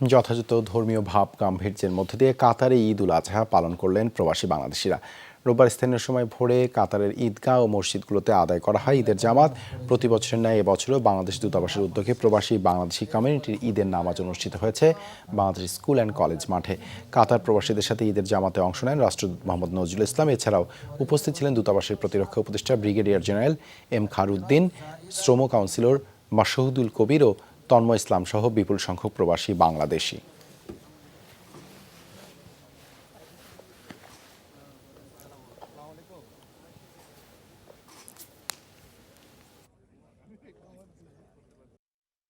যথাযথ ধর্মীয় ভাব গাম্ভীর্যের মধ্য দিয়ে কাতারে ঈদ উল আজহা পালন করলেন প্রবাসী বাংলাদেশিরা। রোববার স্থানীয় সময় ভোরে কাতারের ঈদগাহ ও মসজিদগুলোতে আদায় করা হয় ঈদের জামাত। প্রতি বছরের ন্যায় এবছরও বাংলাদেশ দূতাবাসের উদ্যোগে প্রবাসী বাংলাদেশি কমিউনিটির ঈদের নামাজ অনুষ্ঠিত হয়েছে বাংলাদেশ স্কুল অ্যান্ড কলেজ মাঠে। কাতার প্রবাসীদের সাথে ঈদের জামাতে অংশ নেন রাষ্ট্রদূত মোহাম্মদ নজরুল ইসলাম। এছাড়াও উপস্থিত ছিলেন দূতাবাসের প্রতিরক্ষা উপদেষ্টা ব্রিগেডিয়ার জেনারেল এম খারুদ্দিন, শ্রম কাউন্সিলর মাসহুদুল কবির ও তন্ময় ইসলাম সহ বিপুল সংখ্যক প্রবাসী বাংলাদেশি।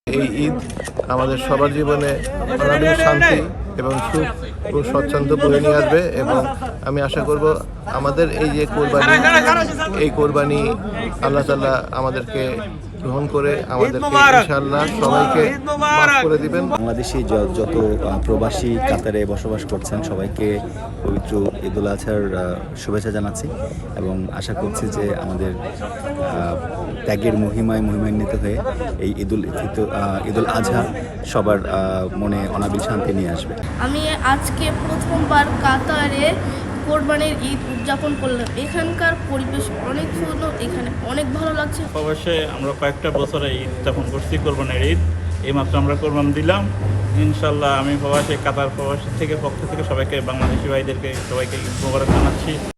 এই ঈদ আমাদের সবার জীবনে শান্তি এবং সুখ ও স্বচ্ছন্দ বয়ে নিয়ে আসবে এবং আমি আশা করব আমাদের এই যে কোরবানি এই কোরবানি আল্লাহ তাল্লাহ আমাদেরকে গ্রহণ করে আমাদেরকে ইনশাআল্লাহ সবাইকে মাফ করে দিবেন। বাংলাদেশি যত প্রবাসী কাতারে বসবাস করছেন সবাইকে পবিত্র ঈদুল আজহার শুভেচ্ছা জানাচ্ছি এবং আশা করছি যে আমাদের ত্যাগের মহিমায় মহিমান্বিত হয়ে এই ঈদুল ঈদুল আজহা সবার মনে অনাবিল শান্তি নিয়ে আসবে। আমি আজকে প্রথমবার কাতারে কোরবানির ঈদ উদযাপন করলাম। এখানকার পরিবেশ অনেক সুন্দর, এখানে অনেক ভালো লাগছে। অবশ্যই আমরা কয়েকটা বছরে ঈদ উদযাপন করছি, কোরবানির ঈদ। এইমাত্র আমরা কোরবান দিলাম। ইনশাল্লাহ আমি প্রবাসী, কাতার প্রবাসী থেকে পক্ষ থেকে সবাইকে, বাংলাদেশি ভাইদেরকে, সবাইকে ঈদ মোবারক জানাচ্ছি।